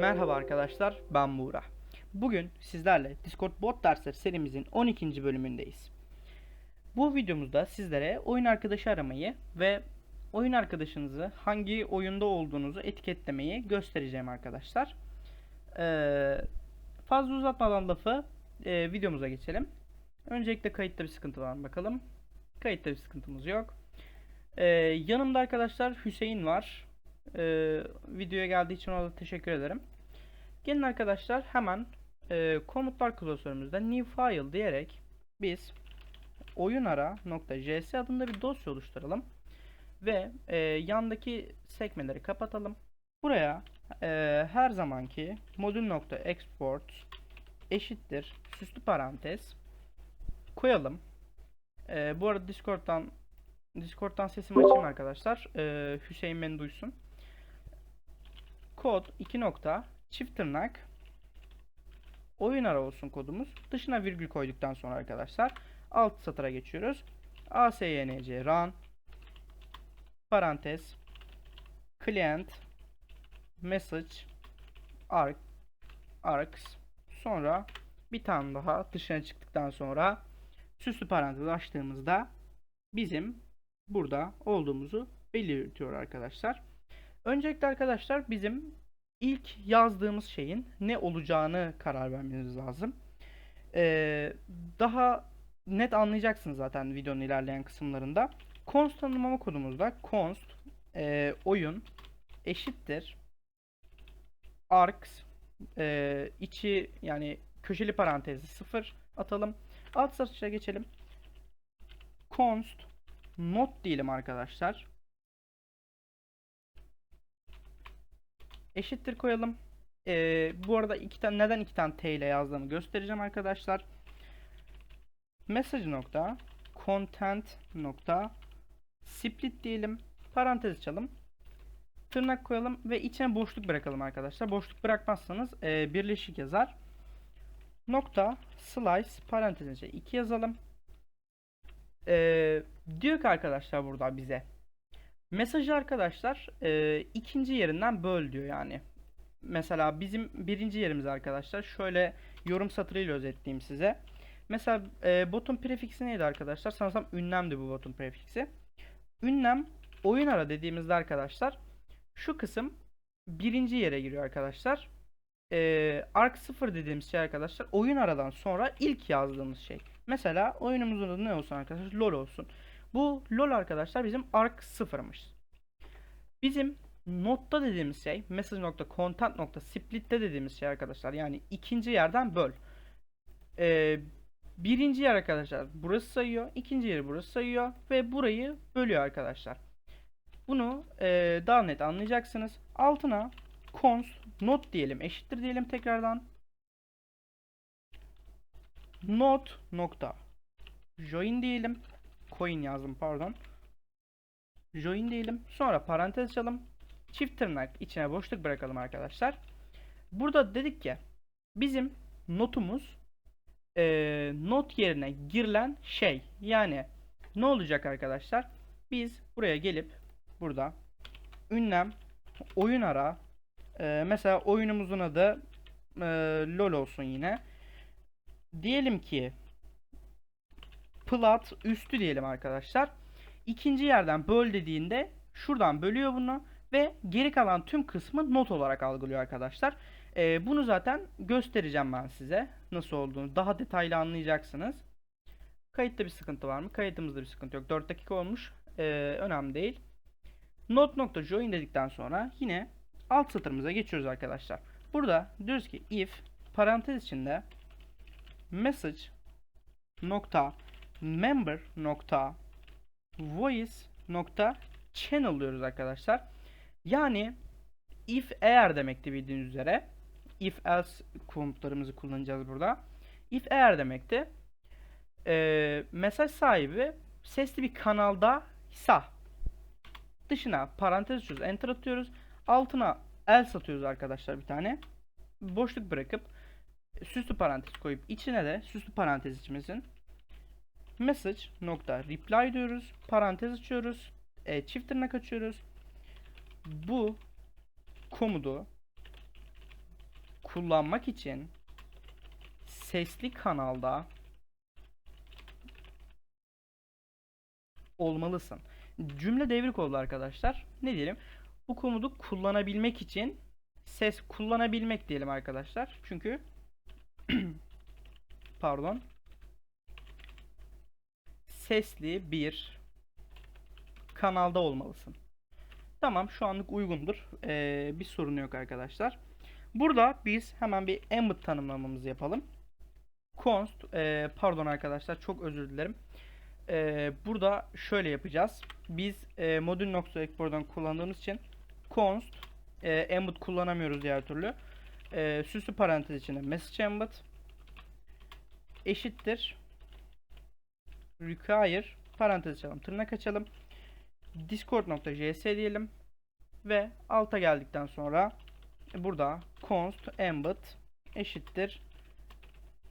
Merhaba arkadaşlar, ben Buğra. Bugün sizlerle Discord bot dersleri serimizin 12. bölümündeyiz. Bu videomuzda sizlere oyun arkadaşı aramayı ve oyun arkadaşınızı hangi oyunda olduğunuzu etiketlemeyi göstereceğim arkadaşlar. Ee, fazla uzatmadan lafı e, videomuza geçelim. Öncelikle kayıtta bir sıkıntı var mı bakalım. Kayıtta bir sıkıntımız yok. Ee, yanımda arkadaşlar Hüseyin var. Ee, videoya geldiği için ona da teşekkür ederim. Gelin arkadaşlar hemen e, komutlar klasörümüzde new file diyerek biz oyunara.js adında bir dosya oluşturalım ve e, yandaki sekmeleri kapatalım. Buraya e, her zamanki modül.export eşittir süslü parantez koyalım. E, bu arada Discord'dan Discord'dan sesimi açayım arkadaşlar. E, Hüseyin beni duysun. Kod 2 nokta çift tırnak oyun ara olsun kodumuz. Dışına virgül koyduktan sonra arkadaşlar alt satıra geçiyoruz. ASYNC run parantez client message arc arcs sonra bir tane daha dışına çıktıktan sonra süslü parantez açtığımızda bizim burada olduğumuzu belirtiyor arkadaşlar. Öncelikle arkadaşlar bizim ilk yazdığımız şeyin ne olacağını karar vermeniz lazım. Ee, daha net anlayacaksınız zaten videonun ilerleyen kısımlarında. Const tanımlama kodumuzda const e, oyun eşittir arcs e, içi yani köşeli parantezi 0 atalım. Alt satışa geçelim. Const not diyelim arkadaşlar. Eşittir koyalım. Ee, bu arada iki tane neden iki tane t ile yazdığımı göstereceğim arkadaşlar. Message nokta content nokta split diyelim. Parantez açalım. Tırnak koyalım ve içine boşluk bırakalım arkadaşlar. Boşluk bırakmazsanız e, birleşik yazar. Nokta slice parantez içine 2 yazalım. Ee, diyor ki arkadaşlar burada bize mesajı arkadaşlar e, ikinci yerinden böl diyor yani. Mesela bizim birinci yerimiz arkadaşlar şöyle yorum satırıyla özetleyeyim size. Mesela e, botun prefiksi neydi arkadaşlar? Sanırsam ünlemdi bu botun prefiksi. Ünlem oyun ara dediğimizde arkadaşlar şu kısım birinci yere giriyor arkadaşlar. E, arc 0 dediğimiz şey arkadaşlar oyun aradan sonra ilk yazdığımız şey. Mesela oyunumuzun adı ne olsun arkadaşlar? LOL olsun. Bu LOL arkadaşlar bizim arc 0'mış. Bizim notta dediğimiz şey message.content.split'te dediğimiz şey arkadaşlar. Yani ikinci yerden böl. Ee, birinci yer arkadaşlar burası sayıyor. ikinci yeri burası sayıyor. Ve burayı bölüyor arkadaşlar. Bunu e, daha net anlayacaksınız. Altına const not diyelim eşittir diyelim tekrardan. Not nokta join diyelim. Coin yazdım pardon. Join diyelim. Sonra parantez açalım. Çift tırnak içine boşluk bırakalım arkadaşlar. Burada dedik ki bizim notumuz e, not yerine girilen şey. Yani ne olacak arkadaşlar? Biz buraya gelip burada ünlem oyun ara e, mesela oyunumuzun adı e, LOL olsun yine. Diyelim ki plat üstü diyelim arkadaşlar. İkinci yerden böl dediğinde şuradan bölüyor bunu ve geri kalan tüm kısmı not olarak algılıyor arkadaşlar. Ee, bunu zaten göstereceğim ben size nasıl olduğunu daha detaylı anlayacaksınız. Kayıtta bir sıkıntı var mı? Kayıtımızda bir sıkıntı yok. 4 dakika olmuş. Ee, önemli değil. Not.join dedikten sonra yine alt satırımıza geçiyoruz arkadaşlar. Burada diyoruz ki if parantez içinde message nokta member nokta voice nokta channel diyoruz arkadaşlar. Yani if eğer demekti bildiğiniz üzere. If else komutlarımızı kullanacağız burada. If eğer demekti. Ee, mesaj sahibi sesli bir kanalda ise dışına parantez açıyoruz. Enter atıyoruz. Altına else atıyoruz arkadaşlar bir tane. Boşluk bırakıp süslü parantez koyup içine de süslü parantez içimizin message nokta reply diyoruz. Parantez açıyoruz. E, çift tırnak açıyoruz. Bu komudu kullanmak için sesli kanalda olmalısın. Cümle devrik oldu arkadaşlar. Ne diyelim? Bu komutu kullanabilmek için ses kullanabilmek diyelim arkadaşlar. Çünkü pardon sesli bir kanalda olmalısın. Tamam şu anlık uygundur. Ee, bir sorun yok arkadaşlar. Burada biz hemen bir embed tanımlamamızı yapalım. const e, pardon arkadaşlar çok özür dilerim. Ee, burada şöyle yapacağız. Biz e, modül.export'dan kullandığımız için const e, embed kullanamıyoruz diğer türlü. E, süslü parantez içinde message embed eşittir require parantez açalım tırnak açalım. Discord.js diyelim. Ve alta geldikten sonra burada const embed eşittir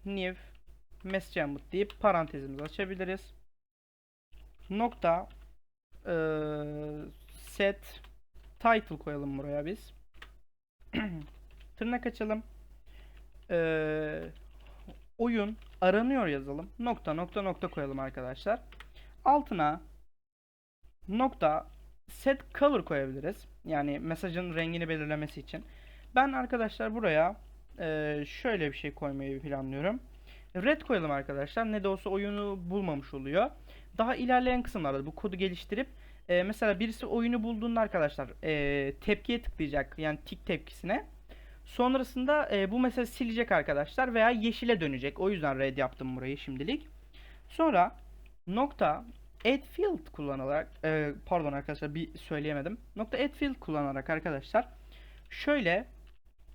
new message embed deyip parantezimizi açabiliriz. Nokta eee, set title koyalım buraya biz. Tırnak açalım. Eee, oyun aranıyor yazalım. Nokta nokta nokta koyalım arkadaşlar. Altına nokta set color koyabiliriz. Yani mesajın rengini belirlemesi için. Ben arkadaşlar buraya eee, şöyle bir şey koymayı planlıyorum. Red koyalım arkadaşlar. Ne de olsa oyunu bulmamış oluyor. Daha ilerleyen kısımlarda bu kodu geliştirip e, mesela birisi oyunu bulduğunda arkadaşlar e, tepkiye tıklayacak. Yani tik tepkisine. Sonrasında e, bu mesela silecek arkadaşlar veya yeşile dönecek. O yüzden red yaptım burayı şimdilik. Sonra nokta add field kullanarak e, pardon arkadaşlar bir söyleyemedim. Nokta add field kullanarak arkadaşlar şöyle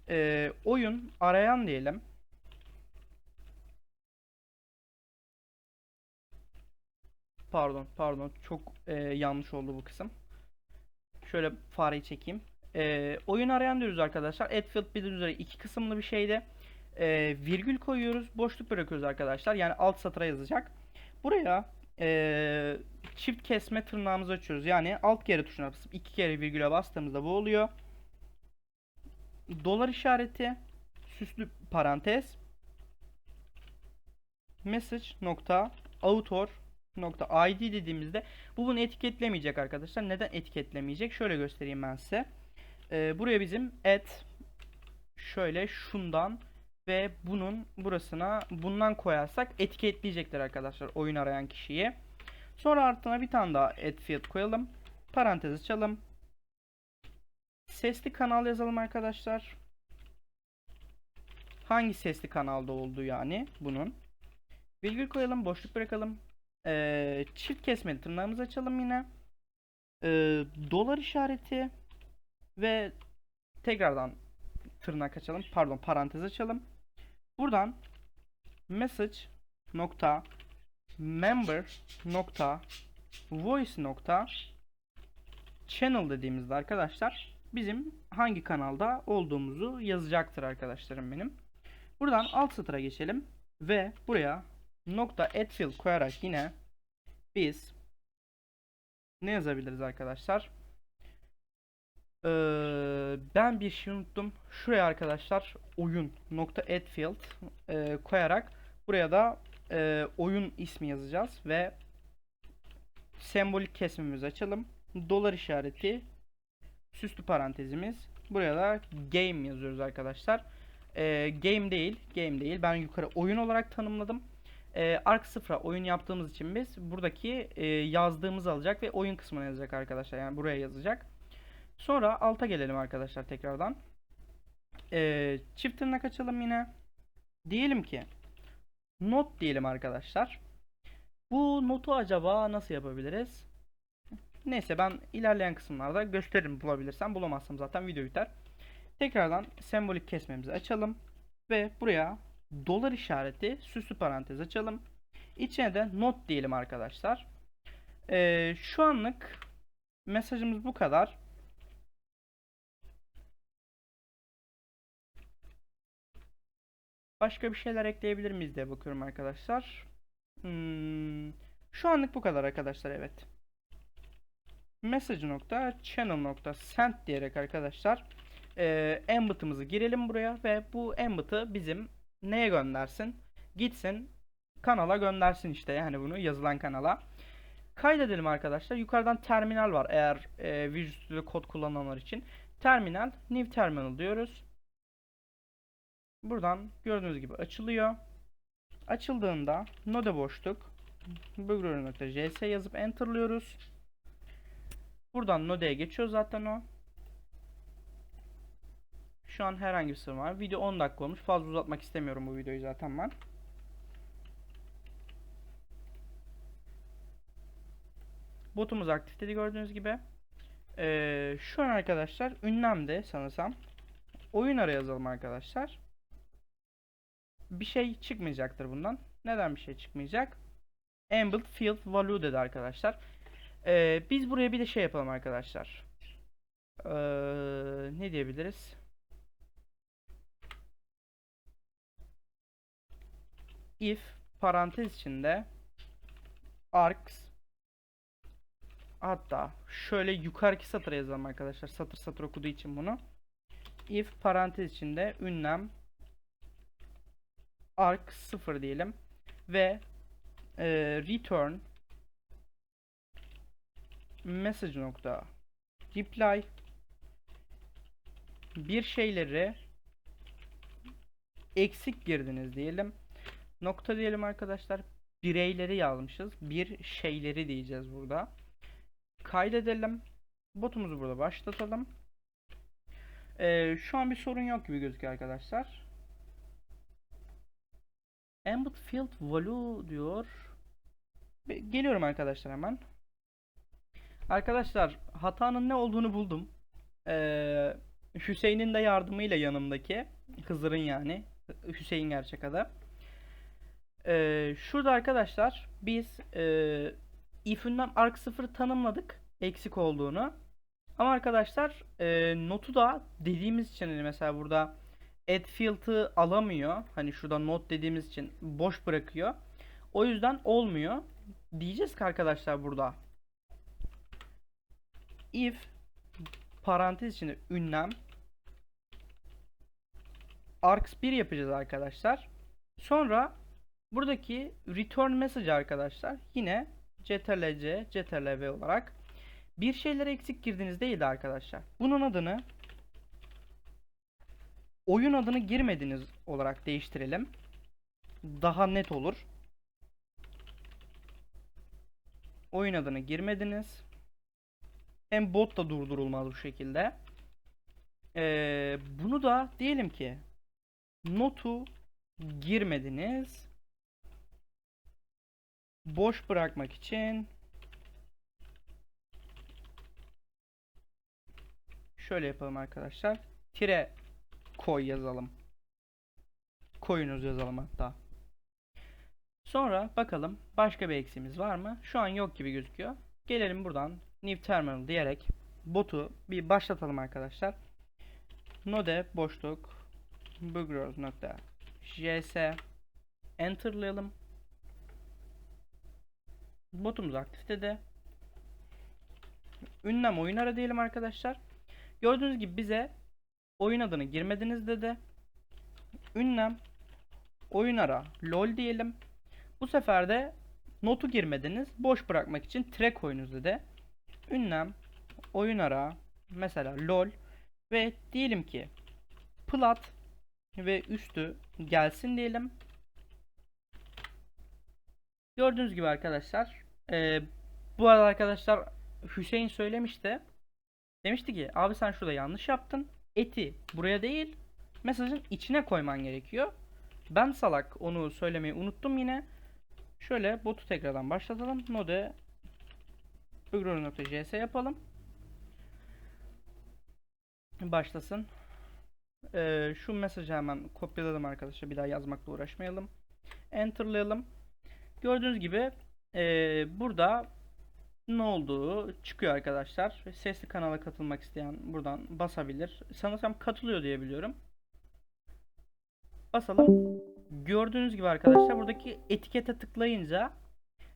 e, oyun arayan diyelim. Pardon, pardon. Çok e, yanlış oldu bu kısım. Şöyle fareyi çekeyim. E, oyun arayan diyoruz arkadaşlar. Adfield bildiğiniz üzere iki kısımlı bir şeyde. E, virgül koyuyoruz. Boşluk bırakıyoruz arkadaşlar. Yani alt satıra yazacak. Buraya e, çift kesme tırnağımızı açıyoruz. Yani alt kere tuşuna basıp iki kere virgüle bastığımızda bu oluyor. Dolar işareti süslü parantez message nokta author nokta id dediğimizde bu bunu etiketlemeyecek arkadaşlar. Neden etiketlemeyecek? Şöyle göstereyim ben size. Ee, buraya bizim et şöyle şundan ve bunun burasına bundan koyarsak etiketleyecekler arkadaşlar oyun arayan kişiyi. Sonra altına bir tane daha et field koyalım. Parantez açalım. Sesli kanal yazalım arkadaşlar. Hangi sesli kanalda olduğu yani bunun. Virgül koyalım, boşluk bırakalım. Ee, çift kesmeli tırnağımızı açalım yine. Ee, dolar işareti ve tekrardan tırnak açalım. Pardon parantez açalım. Buradan message nokta member nokta voice nokta channel dediğimizde arkadaşlar bizim hangi kanalda olduğumuzu yazacaktır arkadaşlarım benim. Buradan alt satıra geçelim ve buraya nokta add koyarak yine biz ne yazabiliriz arkadaşlar? Ee, ben bir şey unuttum. Şuraya arkadaşlar oyun nokta add e, koyarak buraya da e, oyun ismi yazacağız ve sembolik kesmemizi açalım. Dolar işareti süslü parantezimiz. Buraya da game yazıyoruz arkadaşlar. E, game değil, game değil. Ben yukarı oyun olarak tanımladım e, ark sıfıra oyun yaptığımız için biz buradaki e, yazdığımızı alacak ve oyun kısmına yazacak arkadaşlar. Yani buraya yazacak. Sonra alta gelelim arkadaşlar tekrardan. E, çift tırnak açalım yine. Diyelim ki not diyelim arkadaşlar. Bu notu acaba nasıl yapabiliriz? Neyse ben ilerleyen kısımlarda gösteririm bulabilirsem. Bulamazsam zaten video biter. Tekrardan sembolik kesmemizi açalım. Ve buraya dolar işareti süslü parantez açalım. İçine de not diyelim arkadaşlar. Ee, şu anlık mesajımız bu kadar. Başka bir şeyler ekleyebilir miyiz diye bakıyorum arkadaşlar. Hmm, şu anlık bu kadar arkadaşlar evet. Message nokta channel nokta send diyerek arkadaşlar e, embed'ımızı girelim buraya ve bu embed'ı bizim neye göndersin? Gitsin kanala göndersin işte yani bunu yazılan kanala. Kaydedelim arkadaşlar. Yukarıdan terminal var eğer e, Visual Studio kod kullananlar için. Terminal, new terminal diyoruz. Buradan gördüğünüz gibi açılıyor. Açıldığında node boşluk bugro.js yazıp enterlıyoruz. Buradan node'ye geçiyor zaten o. Şu an herhangi bir sorun var. Video 10 dakika olmuş. Fazla uzatmak istemiyorum bu videoyu zaten ben. Botumuz aktif dedi gördüğünüz gibi. Ee, şu an arkadaşlar ünlemde sanırsam. Oyun ara yazalım arkadaşlar. Bir şey çıkmayacaktır bundan. Neden bir şey çıkmayacak? Embed field value dedi arkadaşlar. Ee, biz buraya bir de şey yapalım arkadaşlar. Ee, ne diyebiliriz? If parantez içinde arcs hatta şöyle yukarıki satıra yazalım arkadaşlar. Satır satır okuduğu için bunu. If parantez içinde ünlem arc 0 diyelim ve e, return message nokta reply bir şeyleri eksik girdiniz diyelim. Nokta diyelim arkadaşlar. Bireyleri yazmışız. Bir şeyleri diyeceğiz burada. Kaydedelim. Botumuzu burada başlatalım. Ee, şu an bir sorun yok gibi gözüküyor arkadaşlar. Embed field value diyor. Geliyorum arkadaşlar hemen. Arkadaşlar hatanın ne olduğunu buldum. Ee, Hüseyin'in de yardımıyla yanımdaki. Hızır'ın yani. Hüseyin gerçek adı. Ee, şurada arkadaşlar biz e, if ünlem arc 0 tanımladık eksik olduğunu. Ama arkadaşlar e, notu da dediğimiz için hani mesela burada add field'ı alamıyor. Hani şurada not dediğimiz için boş bırakıyor. O yüzden olmuyor. Diyeceğiz ki arkadaşlar burada if parantez içinde ünlem arcs 1 yapacağız arkadaşlar. Sonra buradaki return message arkadaşlar yine ctrl-c ctrl-v olarak bir şeyler eksik girdiniz değildi arkadaşlar. Bunun adını oyun adını girmediniz olarak değiştirelim. Daha net olur. Oyun adını girmediniz. Hem bot da durdurulmaz bu şekilde. Ee, bunu da diyelim ki notu girmediniz. Boş bırakmak için şöyle yapalım arkadaşlar. Tire koy yazalım. Koyunuz yazalım hatta. Sonra bakalım başka bir eksiğimiz var mı? Şu an yok gibi gözüküyor. Gelelim buradan new terminal diyerek botu bir başlatalım arkadaşlar. Node boşluk bugros nokta js enterlayalım. Botumuz aktif dedi. Ünlem oyun ara diyelim arkadaşlar. Gördüğünüz gibi bize oyun adını girmediniz dedi. Ünlem oyun ara lol diyelim. Bu sefer de notu girmediniz. Boş bırakmak için track koyunuz dedi. Ünlem oyun ara mesela lol ve diyelim ki plat ve üstü gelsin diyelim. Gördüğünüz gibi arkadaşlar e, bu arada arkadaşlar Hüseyin söylemişti. Demişti ki abi sen şurada yanlış yaptın. Eti buraya değil mesajın içine koyman gerekiyor. Ben salak onu söylemeyi unuttum yine. Şöyle botu tekrardan başlatalım. Node Bugro.js yapalım. Başlasın. Ee, şu mesajı hemen kopyaladım arkadaşlar. Bir daha yazmakla uğraşmayalım. Enter'layalım. Gördüğünüz gibi ee, burada ne olduğu çıkıyor arkadaşlar. Sesli kanala katılmak isteyen buradan basabilir. Sanırsam katılıyor diye biliyorum. Basalım. Gördüğünüz gibi arkadaşlar buradaki etikete tıklayınca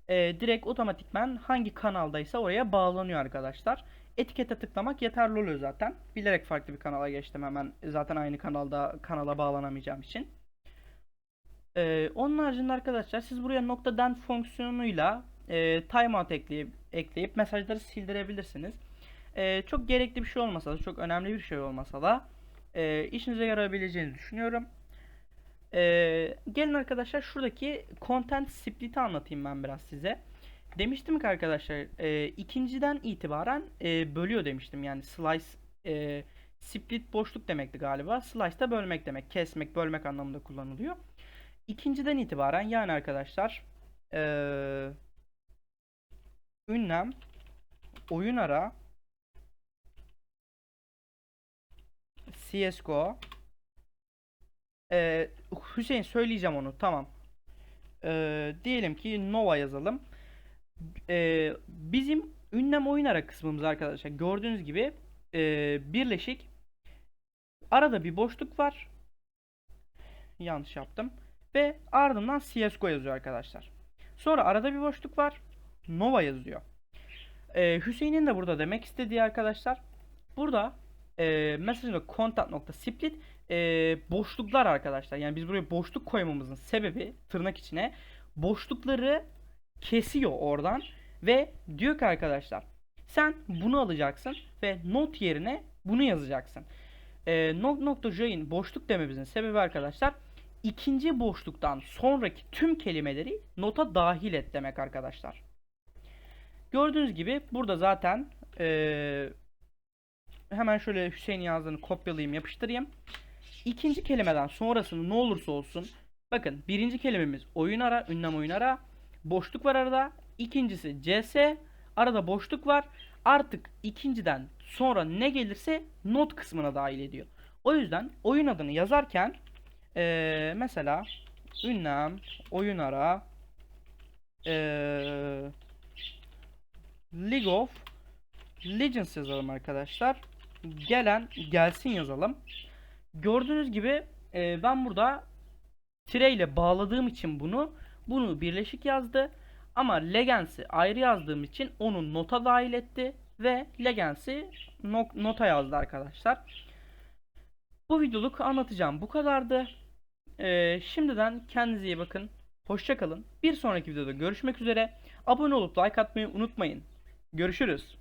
e, direkt otomatikman hangi kanaldaysa oraya bağlanıyor arkadaşlar. etikete tıklamak yeterli oluyor zaten. Bilerek farklı bir kanala geçtim hemen. Zaten aynı kanalda kanala bağlanamayacağım için. Ee, onun haricinde arkadaşlar siz buraya nokta .dent fonksiyonuyla e, timeout ekleyip, ekleyip mesajları sildirebilirsiniz. Ee, çok gerekli bir şey olmasa da, çok önemli bir şey olmasa da e, işinize yarayabileceğini düşünüyorum. Ee, gelin arkadaşlar şuradaki content split'i anlatayım ben biraz size. Demiştim ki arkadaşlar e, ikinciden itibaren e, bölüyor demiştim. Yani slice e, split boşluk demekti galiba. Slice da bölmek demek. Kesmek, bölmek anlamında kullanılıyor. İkinciden itibaren yani arkadaşlar e, ünlem oyun ara CSGO e, Hüseyin söyleyeceğim onu tamam. E, diyelim ki Nova yazalım. E, bizim ünlem oyun ara kısmımız arkadaşlar gördüğünüz gibi e, birleşik arada bir boşluk var. Yanlış yaptım. Ve ardından CSGO yazıyor arkadaşlar. Sonra arada bir boşluk var. Nova yazıyor. E, Hüseyin'in de burada demek istediği arkadaşlar. Burada e, mesajında content.split e, boşluklar arkadaşlar. Yani biz buraya boşluk koymamızın sebebi tırnak içine boşlukları kesiyor oradan ve diyor ki arkadaşlar sen bunu alacaksın ve not yerine bunu yazacaksın. E, not.join boşluk dememizin sebebi arkadaşlar ikinci boşluktan sonraki tüm kelimeleri nota dahil et demek arkadaşlar. Gördüğünüz gibi burada zaten e, hemen şöyle Hüseyin yazdığını kopyalayayım yapıştırayım. İkinci kelimeden sonrasını ne olursa olsun bakın birinci kelimemiz oyun ara ünlem oyun ara boşluk var arada ikincisi cs arada boşluk var artık ikinciden sonra ne gelirse not kısmına dahil ediyor. O yüzden oyun adını yazarken eee, mesela ünlem oyun ara eee, League of Legends yazalım arkadaşlar. Gelen gelsin yazalım. Gördüğünüz gibi e, ben burada tire ile bağladığım için bunu bunu birleşik yazdı. Ama Legends'i ayrı yazdığım için onu nota dahil etti ve Legends'i no- nota yazdı arkadaşlar. Bu videoluk anlatacağım bu kadardı. E, şimdiden kendinize iyi bakın. Hoşçakalın. Bir sonraki videoda görüşmek üzere. Abone olup like atmayı unutmayın. Görüşürüz.